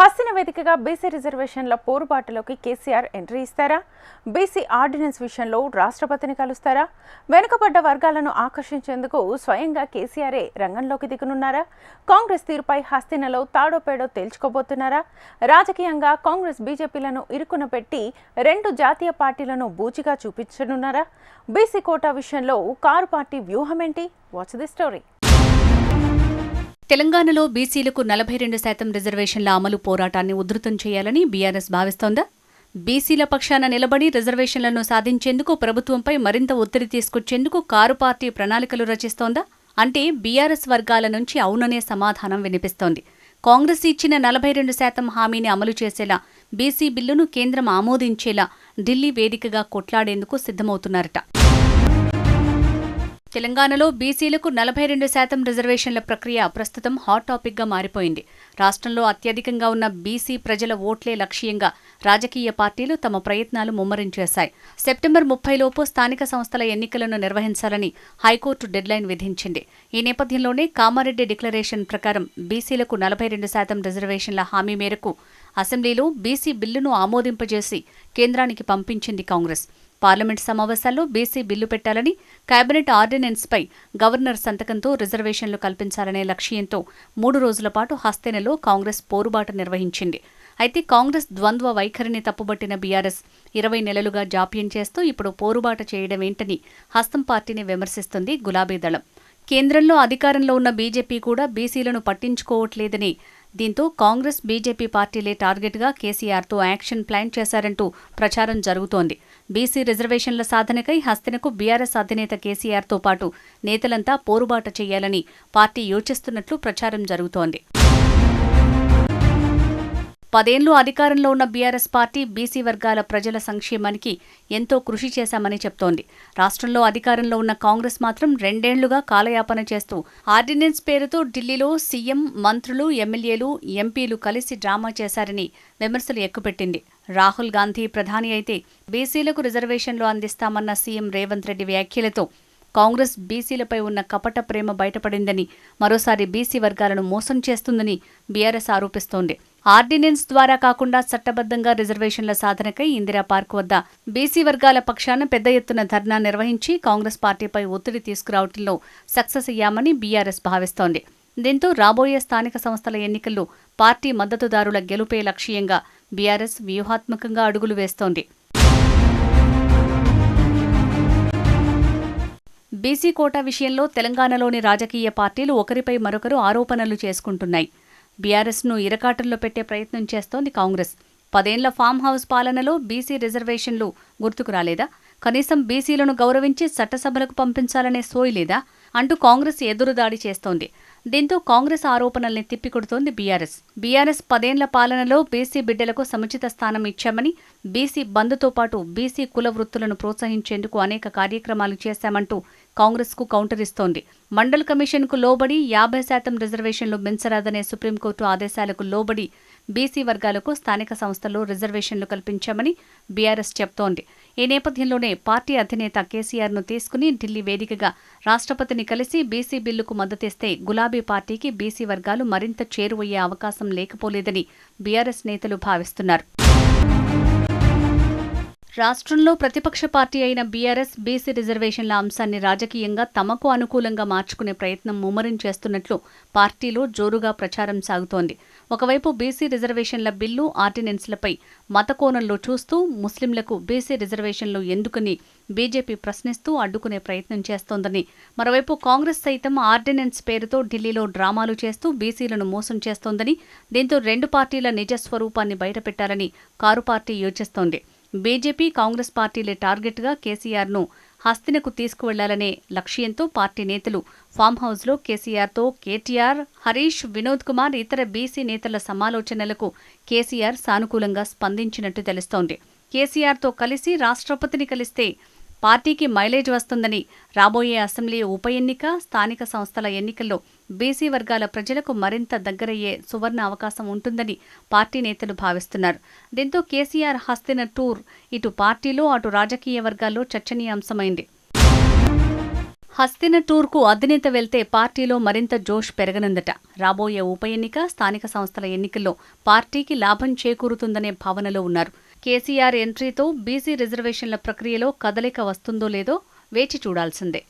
హస్తిన వేదికగా బీసీ రిజర్వేషన్ల పోరుబాటులోకి కేసీఆర్ ఎంట్రీ ఇస్తారా? బీసీ ఆర్డినెన్స్ విషయంలో రాష్ట్రపతిని కలుస్తారా? వెనుకబడ్డ వర్గాలను ఆకర్షించేందుకు స్వయంగా కేసీఆరే రంగంలోకి దిగనున్నారా? కాంగ్రెస్ తీరుపై హస్తినలో తాడోపేడో తేల్చుకోబోతున్నారా? రాజకీయంగా కాంగ్రెస్ బీజేపీలను ఇరుకున పెట్టి రెండు జాతీయ పార్టీలను బూచిగా చూపించనున్నారా? బీసీ కోటా విషయంలో కారు పార్టీ వ్యూహమేంటి? వాచ్ ది స్టోరీ తెలంగాణలో బీసీలకు నలభై రెండు శాతం రిజర్వేషన్ల అమలు పోరాటాన్ని ఉధృతం చేయాలని బీఆర్ఎస్ భావిస్తోందా. బీసీల పక్షాన నిలబడి రిజర్వేషన్లను సాధించేందుకు ప్రభుత్వంపై మరింత ఒత్తిడి తీసుకొచ్చేందుకు కారు పార్టీ ప్రణాళికలు రచిస్తోందా. అంటే బీఆర్ఎస్ వర్గాల నుంచి అవుననే సమాధానం వినిపిస్తోంది. కాంగ్రెస్ ఇచ్చిన నలభై రెండు శాతం హామీని అమలు చేసేలా బీసీ బిల్లును కేంద్రం ఆమోదించేలా ఢిల్లీ వేదికగా కొట్లాడేందుకు సిద్ధమవుతున్నారట. తెలంగాణలో బీసీలకు నలభై రెండు శాతం రిజర్వేషన్ల ప్రక్రియ ప్రస్తుతం హాట్ టాపిక్గా మారిపోయింది. రాష్ట్రంలో అత్యధికంగా ఉన్న బీసీ ప్రజల ఓట్లే లక్ష్యంగా రాజకీయ పార్టీలు తమ ప్రయత్నాలు ముమ్మరం చేశాయి సెప్టెంబర్ ముప్పైలోపు స్థానిక సంస్థల ఎన్నికలను నిర్వహించాలని హైకోర్టు డెడ్లైన్ విధించింది. ఈ నేపథ్యంలోనే కామారెడ్డి డిక్లరేషన్ ప్రకారం బీసీలకు నలభై రెండు శాతం రిజర్వేషన్ల హామీ మేరకు అసెంబ్లీలో బీసీ బిల్లును ఆమోదింపజేసి కేంద్రానికి పంపించింది కాంగ్రెస్. పార్లమెంట్ సమావేశాల్లో బీసీ బిల్లు పెట్టాలని కేబినెట్ ఆర్డినెన్స్పై గవర్నర్ సంతకంతో రిజర్వేషన్లు కల్పించాలనే లక్ష్యంతో మూడు రోజుల పాటు హస్తెనలో కాంగ్రెస్ పోరుబాట నిర్వహించింది. అయితే కాంగ్రెస్ ద్వంద్వ వైఖరిని తప్పుబట్టిన బీఆర్ఎస్ ఇరవై నెలలుగా జాప్యం చేస్తూ ఇప్పుడు పోరుబాట చేయడమేంటని హస్తం పార్టీని విమర్శిస్తుంది గులాబీ దళం. కేంద్రంలో అధికారంలో ఉన్న బీజేపీ కూడా బీసీలను పట్టించుకోవట్లేదని దీంతో కాంగ్రెస్ బీజేపీ పార్టీలే టార్గెట్గా కేసీఆర్తో యాక్షన్ ప్లాన్ చేశారంటూ ప్రచారం జరుగుతోంది. బీసీ రిజర్వేషన్ల సాధనకై హస్తినకు బీఆర్ఎస్ అధినేత కేసీఆర్తో పాటు నేతలంతా పోరుబాట చేయాలని పార్టీ యోచిస్తున్నట్లు ప్రచారం జరుగుతోంది. పదేళ్ళు అధికారంలో ఉన్న బీఆర్ఎస్ పార్టీ బీసీ వర్గాల ప్రజల సంక్షేమానికి ఎంతో కృషి చేశామని చెప్తోంది. రాష్ట్రంలో అధికారంలో ఉన్న కాంగ్రెస్ మాత్రం రెండేళ్ళుగా కాలయాపన చేస్తూ ఆర్డినెన్స్ పేరుతో ఢిల్లీలో సీఎం మంత్రులు ఎమ్మెల్యేలు ఎంపీలు కలిసి డ్రామా చేశారని విమర్శలు ఎక్కుపెట్టింది. రాహుల్ గాంధీ ప్రధాని అయితే బీసీలకు రిజర్వేషన్లు అందిస్తామన్న సీఎం రేవంత్ రెడ్డి వ్యాఖ్యలతో కాంగ్రెస్ బీసీలపై ఉన్న కపట ప్రేమ బయటపడిందని మరోసారి బీసీ వర్గాలను మోసం చేస్తుందని బీఆర్ఎస్ ఆరోపిస్తోంది. ఆర్డినెన్స్ ద్వారా కాకుండా చట్టబద్ధంగా రిజర్వేషన్ల సాధనకై ఇందిరా పార్క్ వద్ద బీసీ వర్గాల పక్షాన పెద్ద ఎత్తున ధర్నా నిర్వహించి కాంగ్రెస్ పార్టీపై ఒత్తిడి తీసుకురావడంలో సక్సెస్ అయ్యామని బీఆర్ఎస్ భావిస్తోంది. దీంతో రాబోయే స్థానిక సంస్థల ఎన్నికల్లో పార్టీ మద్దతుదారుల గెలుపే లక్ష్యంగా బీఆర్ఎస్ వ్యూహాత్మకంగా అడుగులు వేస్తోంది. బీసీ కోటా విషయంలో తెలంగాణలోని రాజకీయ పార్టీలు ఒకరిపై మరొకరు ఆరోపణలు చేసుకుంటున్నాయి. బీఆర్ఎస్ను ఇరకాటంలో పెట్టే ప్రయత్నం చేస్తోంది కాంగ్రెస్. పదేళ్ళ ఫామ్ హౌస్ పాలనలో బీసీ రిజర్వేషన్లు గుర్తుకు రాలేదా? కనీసం బీసీలను గౌరవించి చట్టసభలకు పంపించాలనే సోయి లేదా? అంటూ కాంగ్రెస్ ఎదురుదాడి చేస్తోంది. దీంతో కాంగ్రెస్ ఆరోపణల్ని తిప్పికొడుతోంది బీఆర్ఎస్. బీఆర్ఎస్ పదేండ్ల పాలనలో బీసీ బిడ్డలకు సముచిత స్థానం ఇచ్చామని బీసీ బంద్తో పాటు బీసీ కుల వృత్తులను ప్రోత్సహించేందుకు అనేక కార్యక్రమాలు చేశామంటూ కాంగ్రెస్కు కౌంటర్ ఇస్తోంది. మండల్ కమిషన్కు లోబడి యాభై శాతం రిజర్వేషన్లు మించరాదనే సుప్రీంకోర్టు ఆదేశాలకు లోబడి బీసీ వర్గాలకు స్థానిక సంస్థల్లో రిజర్వేషన్లు కల్పించామని బీఆర్ఎస్ చెప్తోంది. ఈ నేపథ్యంలోనే పార్టీ అధినేత కేసీఆర్ను తీసుకుని ఢిల్లీ వేదికగా రాష్ట్రపతిని కలిసి బీసీ బిల్లుకు మద్దతిస్తే గులాబీ పార్టీకి బీసీ వర్గాలు మరింత చేరువయ్యే అవకాశం లేకపోలేదని బీఆర్ఎస్ నేతలు భావిస్తున్నారు. రాష్ట్రంలో ప్రతిపక్ష పార్టీ అయిన బీఆర్ఎస్ బీసీ రిజర్వేషన్ల అంశాన్ని రాజకీయంగా తమకు అనుకూలంగా మార్చుకునే ప్రయత్నం ముమ్మరం చేస్తున్నట్లు పార్టీలో జోరుగా ప్రచారం సాగుతోంది. ఒకవైపు బీసీ రిజర్వేషన్ల బిల్లు ఆర్డినెన్స్లపై మత కోణంలో చూస్తూ ముస్లింలకు బీసీ రిజర్వేషన్లు ఎందుకని బీజేపీ ప్రశ్నిస్తూ అడ్డుకునే ప్రయత్నం చేస్తోందని. మరోవైపు కాంగ్రెస్ సైతం ఆర్డినెన్స్ పేరుతో ఢిల్లీలో డ్రామాలు చేస్తూ బీసీలను మోసం చేస్తోందని దీంతో రెండు పార్టీల నిజ స్వరూపాన్ని బయటపెట్టాలని కారు పార్టీ యోచిస్తోంది. బీజేపీ కాంగ్రెస్ పార్టీలే టార్గెట్గా కేసీఆర్ను హస్తినకు తీసుకువెళ్ళాలనే లక్ష్యంతో పార్టీ నేతలు ఫామ్ హౌస్లో కేసీఆర్తో కేటీఆర్ హరీష్ వినోద్ కుమార్ ఇతర బీసీ నేతల సమాలోచనలకు కేసీఆర్ సానుకూలంగా స్పందించినట్టు తెలుస్తోంది. కేసీఆర్తో కలిసి రాష్ట్రపతిని కలిస్తే పార్టీకి మైలేజ్ వస్తుందని రాబోయే అసెంబ్లీ ఉప ఎన్నిక స్థానిక సంస్థల ఎన్నికల్లో బీసీ వర్గాల ప్రజలకు మరింత దగ్గరయ్యే సువర్ణ అవకాశం ఉంటుందని పార్టీ నేతలు భావిస్తున్నారు. దీంతో కేసీఆర్ హస్తిన టూర్ ఇటు పార్టీలో అటు రాజకీయ వర్గాల్లో చర్చనీయాంశమైంది. హస్తిన టూర్కు అధినేత వెళ్తే పార్టీలో మరింత జోష్ పెరగనుందట. రాబోయే ఉప ఎన్నిక స్థానిక సంస్థల ఎన్నికల్లో పార్టీకి లాభం చేకూరుతుందనే భావనలో ఉన్నారు. కేసీఆర్ ఎంట్రీతో బీసీ రిజర్వేషన్ల ప్రక్రియలో కదలిక వస్తుందో లేదో వేచి చూడాల్సిందే.